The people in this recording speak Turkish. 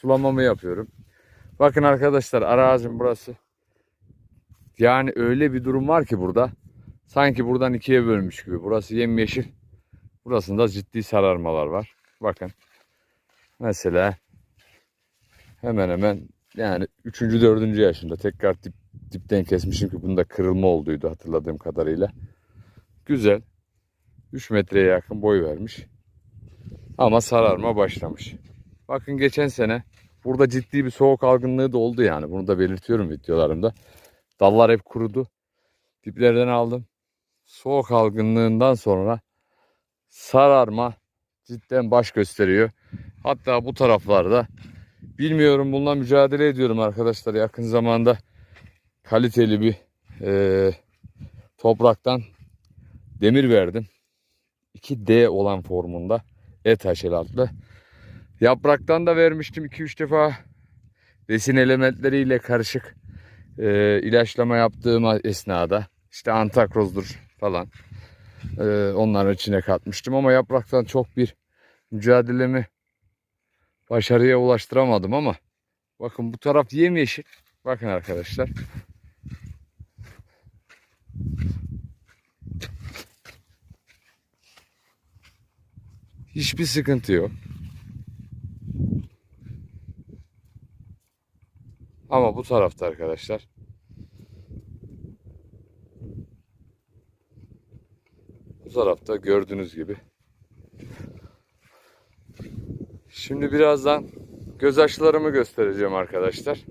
sulamamı yapıyorum. Bakın arkadaşlar arazim burası. Yani öyle bir durum var ki burada. Sanki buradan ikiye bölmüş gibi. Burası yemyeşil. Burasında ciddi sararmalar var. Bakın. Mesela hemen hemen yani 3. 4. yaşında tekrar dip, dipten kesmişim ki bunda kırılma olduydu hatırladığım kadarıyla. Güzel. 3 metreye yakın boy vermiş. Ama sararma başlamış. Bakın geçen sene burada ciddi bir soğuk algınlığı da oldu yani. Bunu da belirtiyorum videolarımda. Dallar hep kurudu. Diplerden aldım. Soğuk algınlığından sonra sararma cidden baş gösteriyor. Hatta bu taraflarda bilmiyorum bununla mücadele ediyorum arkadaşlar. Yakın zamanda kaliteli bir eee, topraktan demir verdim. 2D olan formunda et haşelatlı. Yapraktan da vermiştim 2-3 defa. Besin elementleriyle karışık e, ilaçlama yaptığım esnada işte antakrozdur falan e, onların içine katmıştım ama yapraktan çok bir mücadelemi başarıya ulaştıramadım ama bakın bu taraf yemyeşil. Bakın arkadaşlar. Hiçbir sıkıntı yok. Ama bu tarafta arkadaşlar. Bu tarafta gördüğünüz gibi. Şimdi birazdan göz açlarımı göstereceğim arkadaşlar.